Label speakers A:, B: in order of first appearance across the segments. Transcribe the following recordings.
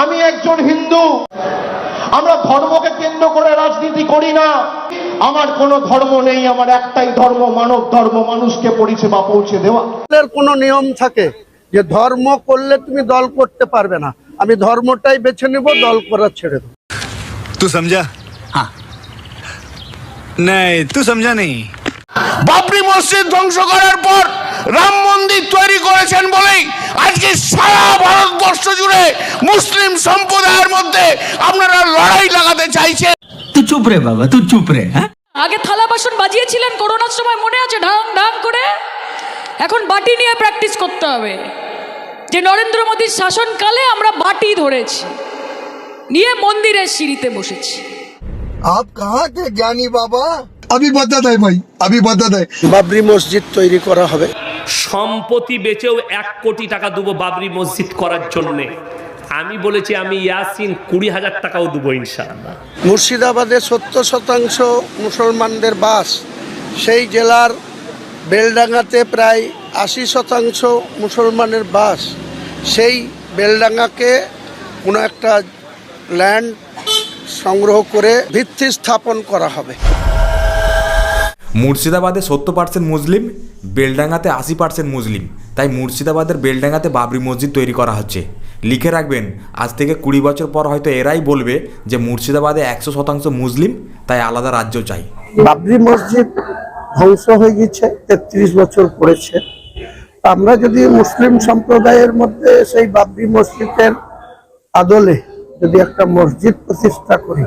A: আমি একজন হিন্দু। আমরা ধর্মকে কেন্দ্র করে রাজনীতি করি না। আমার কোনো ধর্ম নেই আমার একটাই ধর্ম মানব ধর্ম মানুষকে পরিষেবা পৌঁছে দেওয়া।
B: কোনো নিয়ম থাকে যে ধর্ম করলে তুমি দল করতে পারবে না। আমি ধর্মটাই বেছে নেব দল করা ছেড়ে দেব।
C: তুই সমঝা হ্যাঁ নাই তুই সমঝা নেই
D: বাবরি মসজিদ ধ্বংস করার পর রাম মন্দির তৈরি করেছেন বলেই আজকে সারা ভারতবর্ষ জুড়ে মুসলিম সম্প্রদায়ের মধ্যে আপনারা লড়াই লাগাতে চাইছে
E: তুই চুপ রে বাবা তুই চুপ রে হ্যাঁ?
F: আগে থালা বাসন বাজিয়েছিলেন করোনার সময় মনে আছে? ঢাং ঢাং করে? এখন বাটি নিয়ে প্র্যাকটিস করতে হবে। যে নরেন্দ্র মোদীর শাসনকালে আমরা বাটি ধরেছি নিয়ে মন্দিরের সিঁড়িতে বসেছি।
B: আপ কাহা কে জ্ঞানী বাবা
G: আমি বাধা দেয় ভাই আমি বাধা দেয়
B: বাবরি মসজিদ তৈরি করা হবে।
H: সম্পত্তি বেচেও এক কোটি টাকা দেবো বাবরি মসজিদ করার জন্যে। আমি বলেছি, আমি ইয়াসিন কুড়ি হাজার টাকাও দেবো ইনশাআল্লাহ।
B: মুর্শিদাবাদে সত্তর শতাংশ মুসলমানদের বাস। সেই জেলার বেলডাঙ্গাতে প্রায় আশি শতাংশ মুসলমানের বাস। সেই বেলডাঙ্গাকে কোনো একটা ল্যান্ড সংগ্রহ করে ভিত্তি স্থাপন করা হবে।
I: মুর্শিদাবাদে সত্তর পার্সেন্ট মুসলিম বেলডাঙ্গাতে আশি পার্সেন্ট মুসলিম। তাই মুর্শিদাবাদের বেলডাঙ্গাতে বাবরি মসজিদ তৈরি করা হচ্ছে। লিখে রাখবেন আজ থেকে কুড়ি বছর পর হয়তো এরাই বলবে যে মুর্শিদাবাদে একশো শতাংশ মুসলিম তাই আলাদা রাজ্য চাই।
B: বাবরি মসজিদ ধ্বংস হয়ে গেছে তেত্রিশ বছর পড়েছে। আমরা যদি মুসলিম সম্প্রদায়ের মধ্যে সেই বাবরি মসজিদের আদলে যদি একটা মসজিদ প্রতিষ্ঠা করি।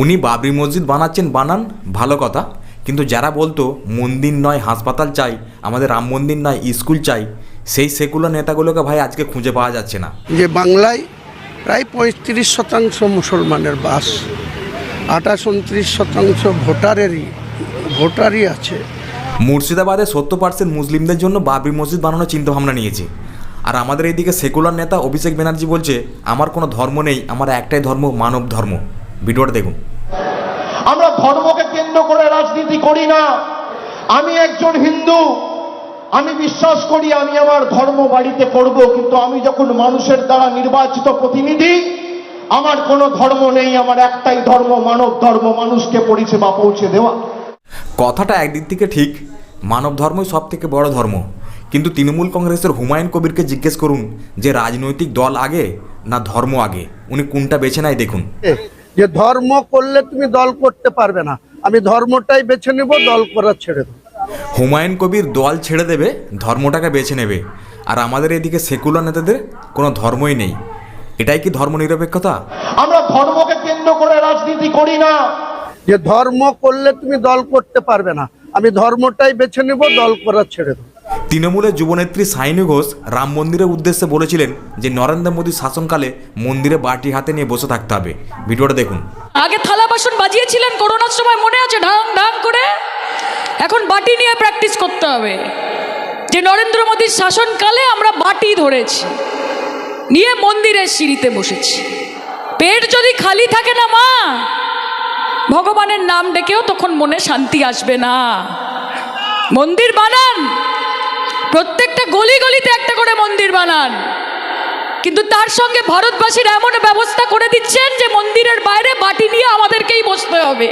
I: উনি বাবরি মসজিদ বানাচ্ছেন বানান ভালো কথা। কিন্তু যারা বলতো মন্দির নয় হাসপাতাল চাই আমাদের রাম মন্দির নয় স্কুল চাই সেই সেকুলার নেতাগুলোকে ভাই আজকে খুঁজে পাওয়া যাচ্ছে না।
B: যে বাংলায় প্রায় পঁয়ত্রিশ শতাংশ মুসলমানের বাস আঠাশ উনত্রিশ শতাংশ ভোটারেরই ভোটারই আছে।
I: মুর্শিদাবাদে সত্তর পার্সেন্ট মুসলিমদের জন্য বাবরি মসজিদ বানানোর চিন্তাভাবনা নিয়েছে। আর আমাদের এইদিকে সেকুলার নেতা অভিষেক ব্যানার্জি বলছে আমার কোনো ধর্ম নেই আমার একটাই ধর্ম মানব ধর্ম। ভিডিওটা দেখুন।
A: আমরা ধর্মকে কেন্দ্র করে রাজনীতি করি না। আমি একজন হিন্দু। আমি বিশ্বাস করি আমি আমার ধর্ম বাড়িতে করব, কিন্তু আমি যখন মানুষের দ্বারা নির্বাচিত প্রতিনিধি, আমার কোনো ধর্ম নেই, আমার একটাই ধর্ম, মানব ধর্ম, মানুষকে পরিষেবা পৌঁছে দেওয়া।
I: কথাটা একদিক থেকে ঠিক, মানব ধর্মই সব থেকে বড় ধর্ম। কিন্তু তৃণমূল কংগ্রেসের হুমায়ুন কবিরকে জিজ্ঞেস করুন যে রাজনৈতিক দল আগে না ধর্ম আগে? উনি কোনটা বেছে নেয় দেখুন।
B: যে ধর্ম করলে তুমি দল করতে পারবে না। আমি ধর্মটাই বেছে নেব দল করা ছেড়ে দেবো।
I: হুমায়ুন কবির দল ছেড়ে দেবে ধর্মটাকে বেছে নেবে। আর আমাদের এদিকে সেকুলার নেতাদের কোনো ধর্মই নেই। এটাই কি ধর্ম নিরপেক্ষতা
A: আমরা ধর্মকে কেন্দ্র করে রাজনীতি করি না।
B: যে ধর্ম করলে তুমি দল করতে পারবে না। আমি ধর্মটাই বেছে নেব দল করা ছেড়ে দেবো।
I: তৃণমূলের যুবনেত্রী সাইনু ঘোষ রাম মন্দিরের উদ্দেশ্যে বলেছিলেন যে নরেন্দ্র মোদীর শাসনকালে মন্দিরে বাটি হাতে নিয়ে বসে থাকতে হবে। ভিডিওটা দেখুন।
F: আগে থালা বাসন বাজিয়েছিলেন, করোনার সময় মনে আছে? ঢাং ঢাং করে? এখন বাটি নিয়ে প্র্যাকটিস করতে হবে। যে নরেন্দ্র মোদীর শাসনকালে আমরা বাটি ধরেছি, নিয়ে মন্দিরের সিঁড়িতে বসেছি। পেট যদি খালি থাকে না, মা, ভগবানের নাম ডেকেও তখন মনে শান্তি আসবে না। মন্দির বানান প্রত্যেকটা গলি গলিতে একটা করে মন্দির বানান। কিন্তু তার সঙ্গে ভারতবাসীর এমন ব্যবস্থা করে দিচ্ছেন যে মন্দিরের বাইরে বাটি নিয়ে আমাদেরকেই বসতে হবে।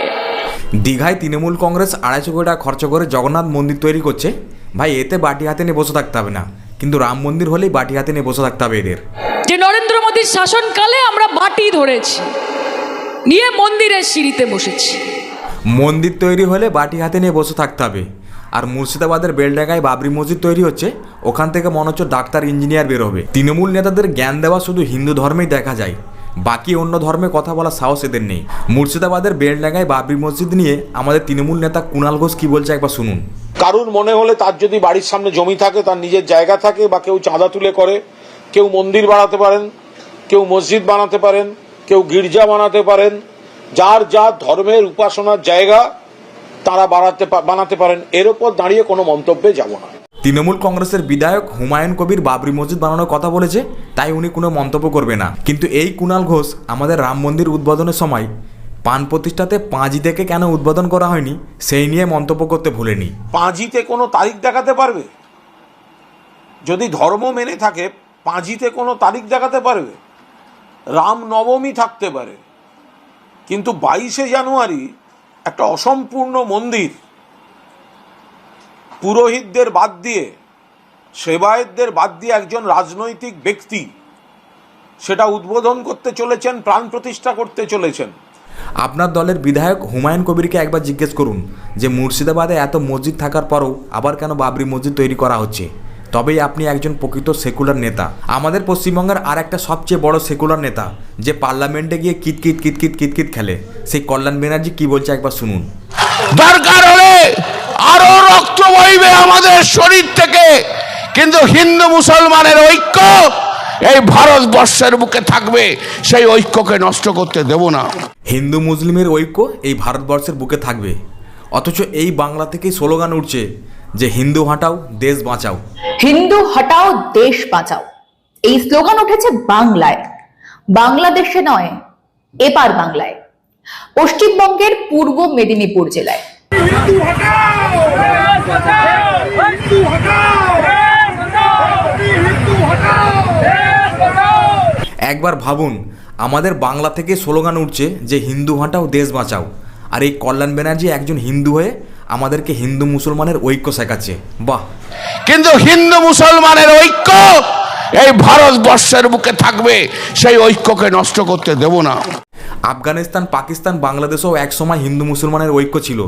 I: দীঘায় তৃণমূল কংগ্রেস আড়াইশো কোটি টাকা খরচ করে জগন্নাথ মন্দির তৈরি করছে। ভাই এতে বাটি হাতে নিয়ে বসে থাকতে হবে না। কিন্তু রাম মন্দির হলেই বাটি হাতে নিয়ে বসে থাকতে হবে এদের।
F: যে নরেন্দ্র মোদীর শাসনকালে আমরা বাটি ধরেছি নিয়ে মন্দিরের সিঁড়িতে বসেছি।
I: মন্দির তৈরি হলে বাটি হাতে নিয়ে বসে থাকতে হবে। আর মুর্শিদাবাদের বেলডাঙ্গায় বাবরি মসজিদ তৈরি হচ্ছে। ওখান থেকে মনে হচ্ছে ডাক্তার, ইঞ্জিনিয়ার বের হবে তৃণমূল নেতাদের জ্ঞান দেওয়া শুধু হিন্দু ধর্মেই দেখা যায়। বাকি অন্য ধর্মে কথা বলা সাহস এদের নেই। মুর্শিদাবাদের বেলডাঙ্গায় বাবরি মসজিদ নিয়ে আমাদের তৃণমূল নেতা কুণাল ঘোষ কি বলছে একবার শুনুন।
D: কারুর মনে হলে তার যদি বাড়ির সামনে জমি থাকে, তার নিজের জায়গা থাকে বা কেউ চাঁদা তুলে করে, কেউ মন্দির বানাতে পারেন, কেউ মসজিদ বানাতে পারেন, কেউ গির্জা বানাতে পারেন, যার যার ধর্মের উপাসনার জায়গা তারা বানাতে বানাতে পারেন এর ওপর দাঁড়িয়ে কোনো মন্তব্যে যাব না।
I: তৃণমূল কংগ্রেসের বিধায়ক হুমায়ুন কবির বাবরি মসজিদ বানানোর কথা বলেছে তাই উনি কোনো মন্তব্য করবে না। কিন্তু এই কুণাল ঘোষ আমাদের রাম মন্দির উদ্বোধনের সময় পান প্রতিষ্ঠাতে পাঁজি থেকে কেন উদ্বোধন করা হয়নি সেই নিয়ে মন্তব্য করতে ভুলেনি।
D: পাঁজিতে কোনো তারিখ দেখাতে পারবে? যদি ধর্ম মেনে থাকে পাঁজিতে কোনো তারিখ দেখাতে পারবে? রামনবমী থাকতে পারে। কিন্তু বাইশে জানুয়ারি একটা অসম্পূর্ণ মন্দির। পুরোহিতদের বাদ দিয়ে, সেবায়েতদের বাদ দিয়ে একজন রাজনৈতিক ব্যক্তি, সেটা উদ্বোধন করতে চলেছেন, প্রাণ প্রতিষ্ঠা করতে চলেছেন।
I: আপনার দলের বিধায়ক হুমায়ুন কবিরকে একবার জিজ্ঞেস করুন যে মুর্শিদাবাদে এত মসজিদ থাকার পরও আবার কেন বাবরি মসজিদ তৈরি করা হচ্ছে? তবেই আপনি একজন প্রকৃত সেকুলার নেতা। আমাদের পশ্চিমবঙ্গের আর একটা সবচেয়ে বড় সেকুলার নেতা যে পার্লামেন্টে গিয়ে কিতকিত কিতকিত কিতকিত খেলে। সেই কল্যাণ ব্যানার্জি কি বলছে একবার শুনুন।
J: দরকার হলে আরও রক্ত বইবে আমাদের শরীর থেকে। কিন্তু হিন্দু মুসলমানের ঐক্য এই ভারতবর্ষের বুকে থাকবে সেই ঐক্যকে নষ্ট করতে দেব না।
I: হিন্দু মুসলিমের ঐক্য এই ভারতবর্ষের বুকে থাকবে। অথচ এই বাংলা থেকেই স্লোগান উঠছে যে হিন্দু হাঁটাও দেশ বাঁচাও।
K: হিন্দু হটাও দেশ বাঁচাও। এই স্লোগান উঠেছে বাংলায়। বাংলাদেশে নয় এপার বাংলায়। পশ্চিমবঙ্গের পূর্ব মেদিনীপুর জেলায়।
I: একবার ভাবুন আমাদের বাংলা থেকে স্লোগান উঠছে যে হিন্দু হাঁটাও দেশ বাঁচাও। আর এই কল্যাণ ব্যানার্জি একজন হিন্দু হয়ে আমাদেরকে হিন্দু মুসলমানের ঐক্য শেখাচ্ছে। বাহ।
J: কিন্তু হিন্দু মুসলমানের ঐক্য এই ভারতবর্ষের বুকে থাকবে সেই ঐক্যকে নষ্ট করতে দেব না।
I: আফগানিস্তান পাকিস্তান বাংলাদেশেও একসময় হিন্দু মুসলমানের ঐক্য ছিল।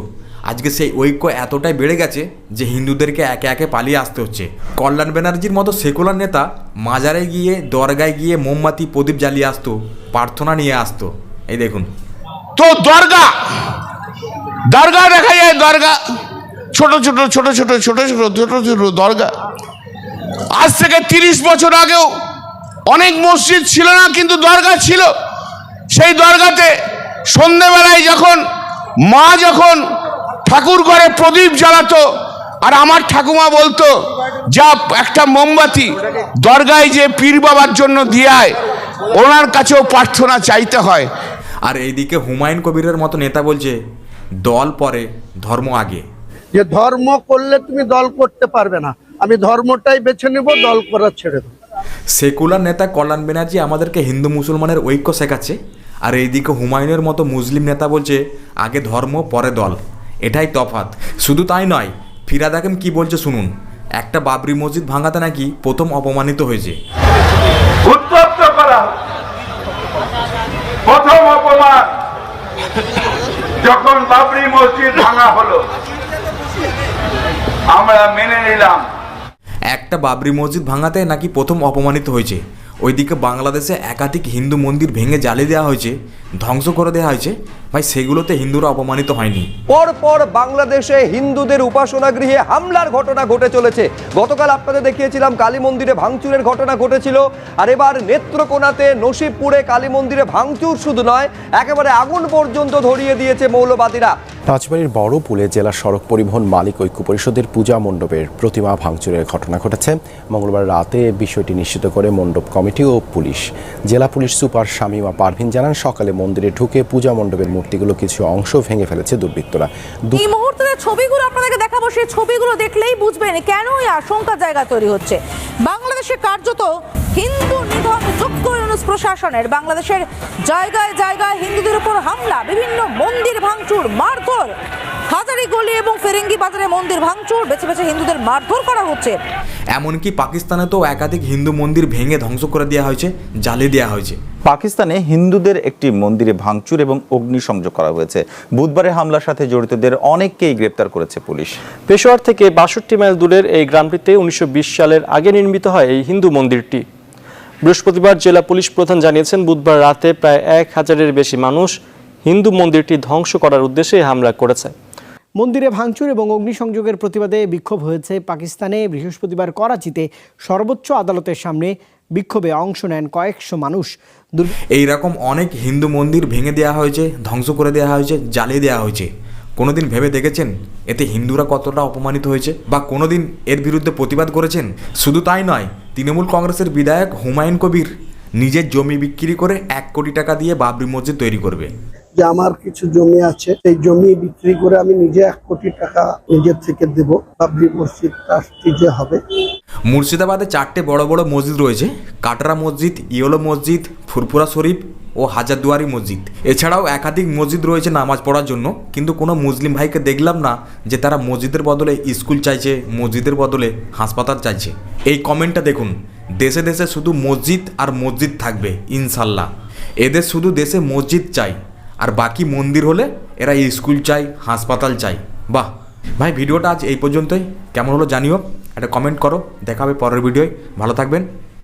I: আজকে সেই ঐক্য এতটাই বেড়ে গেছে যে হিন্দুদেরকে একে একে পালিয়ে আসতে হচ্ছে। কল্যাণ ব্যানার্জির মতো সেকুলার নেতা মাজারে গিয়ে দরগায় গিয়ে মোমবাতি প্রদীপ জ্বালিয়ে আসতো প্রার্থনা নিয়ে আসতো। এই দেখুন।
J: তো দরগা দরগা দেখা যায় দরগা ছোট ছোট ছোট ছোট ছোট ছোট ছোট ছোট দরগা আজ থেকে তিরিশ বছর আগেও অনেক মসজিদ ছিল না কিন্তু দরগা ছিল সেই দরগাতে সন্ধেবেলায় যখন মা যখন ঠাকুর ঘরে প্রদীপ জ্বালাতো আর আমার ঠাকুমা বলতো যা একটা মোমবাতি দরগায় যে পীর বাবার জন্য দিয়ায় ওনার কাছেও প্রার্থনা চাইতে হয়
I: আর এইদিকে হুমায়ুন কবিরের মতো নেতা বলছে দল পরে ধর্ম আগে।
B: যে ধর্ম করলে তুমি দল করতে পারবে না। আমি ধর্মটাই বেছে নেব দল করা ছেড়ে দেবো।
I: সেকুলার নেতা কল্যাণ ব্যানার্জি আমাদেরকে হিন্দু মুসলমানের ঐক্য শেখাচ্ছে আর এইদিকে হুমায়ুনের মতো মুসলিম নেতা বলছে আগে ধর্ম পরে দল। এটাই তফাত শুধু তাই নয় ফিরাদ হাকিম কি বলছে শুনুন। একটা বাবরি মসজিদ ভাঙাতে নাকি প্রথম অপমানিত হয়েছে।
J: উত্তপ্ত করা। প্রথম অপমান যখন বাবরি মসজিদ ভাঙা হলো, আমরা মেনে নিলাম।
I: একটা বাবরি মসজিদ ভাঙাতে নাকি প্রথম অপমানিত হয়েছে। ওইদিকে বাংলাদেশে একাধিক হিন্দু মন্দির ভেঙে জ্বালিয়ে দেওয়া হয়েছে, ধ্বংস করে দেওয়া হয়েছে। ভাই, সেগুলোতে হিন্দুরা অপমানিত হয়নি।
L: পরপর বাংলাদেশে হিন্দুদের উপাসনা গৃহে হামলার ঘটনা ঘটে চলেছে। গতকাল আপনাদের দেখিয়েছিলাম কালী মন্দিরে ভাঙচুরের ঘটনা ঘটেছিল। আর এবার নেত্রকোনাতে নসিবপুরে কালী মন্দিরে ভাঙচুর শুধু নয়, একেবারে আগুন পর্যন্ত ধরিয়ে দিয়েছে মৌলবাদীরা।
M: রাজবাড়ির বড় পুলে জেলা সড়ক পরিবহন মালিক ঐক্য পরিষদের পূজা মণ্ডপের প্রতিমা ভাঙচুরের ঘটনা ঘটেছে। মঙ্গলবার রাতে বিষয়টি নিশ্চিত করে মণ্ডপ কমিটি ও পুলিশ। জেলা পুলিশ সুপার শামীমা পারভিন জানান, সকালে মন্দিরে ঢুকে পূজা মণ্ডপের মূর্তিগুলো কিছু অংশ ভেঙে ফেলেছে দুর্বৃত্তরা।
K: এই মুহূর্তে ছবিগুলো আপনাদেরকে দেখাবো, সেই ছবিগুলো দেখলেই বুঝবেন কেন এই আশঙ্কা জায়গা তৈরি হচ্ছে। বাংলাদেশে কার্যত হিন্দু নিধন যোগ্য ইউনুস প্রশাসনের। বাংলাদেশের জায়গায় জায়গায় হিন্দুদের উপর হামলা, বিভিন্ন মন্দির ভাঙচুর, মারধর। হাজারি গলি এবং ফেরেঙ্গি বাজারে মন্দির ভাঙচুর বেছে বেছে হিন্দুদের মারধর করা হচ্ছে
I: এমনকি পাকিস্তানে তো একাধিক হিন্দু মন্দির ভেঙে ধ্বংস করে দেওয়া হয়েছে জ্বালিয়ে দেওয়া হয়েছে।
M: পাকিস্তানে হিন্দুদের একটি মন্দিরে ভাঙচুর এবং অগ্নিসংযোগ করা হয়েছে। বুধবারের হামলার সাথে জড়িতদের অনেককেই গ্রেপ্তার করেছে পুলিশ।
L: পেশোয়ার থেকে বাষট্টি মাইল দূরের এই গ্রামটিতে উনিশশো বিশ সালের আগে নির্মিত হয় এই হিন্দু মন্দিরটি। বৃহস্পতিবার জেলা পুলিশ প্রধান জানিয়েছেন বুধবার রাতে প্রায় এক হাজারের বেশি মানুষ হিন্দু মন্দিরটি ধ্বংস করার উদ্দেশ্যে হামলা করেছে।
B: মন্দিরে ভাঙচুর এবং অগ্নিসংযোগের প্রতিবাদে বিক্ষোভ হয়েছে পাকিস্তানে। বৃহস্পতিবার করাচিতে সর্বোচ্চ আদালতের সামনে বিক্ষোভে অংশ নেন কয়েকশো মানুষ।
I: এই রকম অনেক হিন্দু মন্দির ভেঙে দেওয়া হয়েছে, ধ্বংস করে দেওয়া হয়েছে, জ্বালিয়ে দেওয়া হয়েছে। কোনোদিন ভেবে দেখেছেন? এতে হিন্দুরা কতটা অপমানিত হয়েছে? বা কোনোদিন এর বিরুদ্ধে প্রতিবাদ করেছেন? শুধু তাই নয়, তৃণমূল কংগ্রেসের বিধায়ক হুমায়ুন কবির নিজের জমি বিক্রি করে এক কোটি টাকা দিয়ে বাবরি মসজিদ তৈরি করবে।
B: যে আমার কিছু জমি আছে, সেই জমি বিক্রি করে আমি নিজে এক কোটি টাকা নিজের থেকে দেব। বাবরি মসজিদ ট্রাস্টি যে হবে।
I: মুর্শিদাবাদে চারটে বড় বড় মসজিদ রয়েছে। কাটরা মসজিদ, ইয়েলো মসজিদ, ফুরফুরা শরীফ ও হাজারদুয়ারি মসজিদ। এছাড়াও একাধিক মসজিদ রয়েছে নামাজ পড়ার জন্য। কিন্তু কোনো মুসলিম ভাইকে দেখলাম না যে তারা মসজিদের বদলে স্কুল চাইছে, মসজিদের বদলে হাসপাতাল চাইছে। এই কমেন্টটা দেখুন, দেশে দেশে শুধু মসজিদ আর মসজিদ থাকবে, ইনশাল্লাহ। এদের শুধু দেশে মসজিদ চাই। আর বাকি মন্দির হলে এরা স্কুল চাই, হাসপাতাল চাই। বাহ! ভাই, ভিডিওটা আজ এই পর্যন্তই। কেমন হলো জানিও। একটা কমেন্ট করো। দেখা হবে পরের ভিডিওয়। ভালো থাকবেন।